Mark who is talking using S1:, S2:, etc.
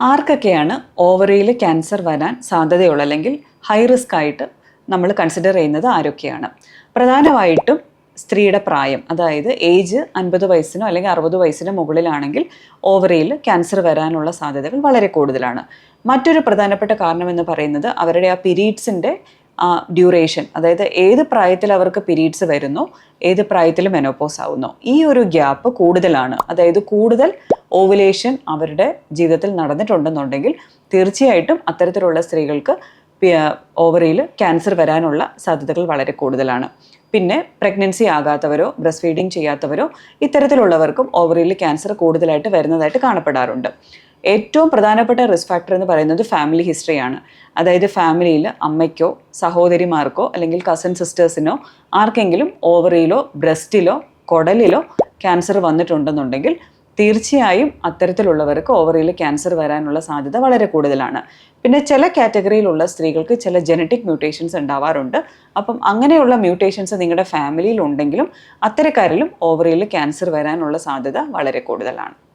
S1: ആർക്കൊക്കെയാണ് ഓവറിയിൽ ക്യാൻസർ വരാൻ സാധ്യതയുള്ള അല്ലെങ്കിൽ ഹൈ റിസ്ക് ആയിട്ട് നമ്മൾ കൺസിഡർ ചെയ്യുന്നത് ആരൊക്കെയാണ്? പ്രധാനമായിട്ടും സ്ത്രീയുടെ പ്രായം അതായത് ഏജ് അൻപത് വയസ്സിനോ അല്ലെങ്കിൽ അറുപത് വയസ്സിനോ മുകളിലാണെങ്കിൽ ഓവറിയിൽ ക്യാൻസർ വരാനുള്ള സാധ്യതകൾ വളരെ കൂടുതലാണ്. മറ്റൊരു പ്രധാനപ്പെട്ട കാരണം എന്ന് പറയുന്നത് അവരുടെ ആ പീരീഡ്സിന്റെ ഡ്യൂറേഷൻ അതായത് ഏത് പ്രായത്തിൽ അവർക്ക് പിരീഡ്സ് വരുന്നു ഏത് പ്രായത്തിൽ മെനോപോസ് ആവുന്നു. ഈ ഒരു ഗ്യാപ്പ് കൂടുതലാണ്. അതായത് കൂടുതൽ ഓവുലേഷൻ അവരുടെ ജീവിതത്തിൽ നടന്നിട്ടുണ്ടെന്നുണ്ടെങ്കിൽ തീർച്ചയായിട്ടും അത്തരത്തിലുള്ള സ്ത്രീകൾക്ക് ഓവറിയിൽ ക്യാൻസർ വരാനുള്ള സാധ്യതകൾ വളരെ കൂടുതലാണ്. പിന്നെ പ്രഗ്നൻസി ആകാത്തവരോ ബ്രസ്റ്റ് ഫീഡിങ് ചെയ്യാത്തവരോ ഇത്തരത്തിലുള്ളവർക്കും ഓവറിയിൽ ക്യാൻസർ കൂടുതലായിട്ട് വരുന്നതായിട്ട് കാണപ്പെടാറുണ്ട്. ഏറ്റവും പ്രധാനപ്പെട്ട റിസ്ക് ഫാക്ടർ എന്ന് പറയുന്നത് ഫാമിലി ഹിസ്റ്ററിയാണ് അതായത് ഫാമിലിയിൽ അമ്മയ്ക്കോ സഹോദരിമാർക്കോ അല്ലെങ്കിൽ കസിൻ സിസ്റ്റേഴ്സിനോ ആർക്കെങ്കിലും ഓവറിയിലോ ബ്രസ്റ്റിലോ കുടലിലോ ക്യാൻസർ വന്നിട്ടുണ്ടെന്നുണ്ടെങ്കിൽ തീർച്ചയായും അത്തരത്തിലുള്ളവർക്ക് ഓവറിയിൽ ക്യാൻസർ വരാനുള്ള സാധ്യത വളരെ കൂടുതലാണ്. പിന്നെ ചില കാറ്റഗറിയിലുള്ള സ്ത്രീകൾക്ക് ചില ജനറ്റിക് മ്യൂട്ടേഷൻസ് ഉണ്ടാവാറുണ്ട്. അപ്പം അങ്ങനെയുള്ള മ്യൂട്ടേഷൻസ് നിങ്ങളുടെ ഫാമിലിയിൽ ഉണ്ടെങ്കിലും അത്തരക്കാരിലും ഓവറിയിൽ ക്യാൻസർ വരാനുള്ള സാധ്യത വളരെ കൂടുതലാണ്.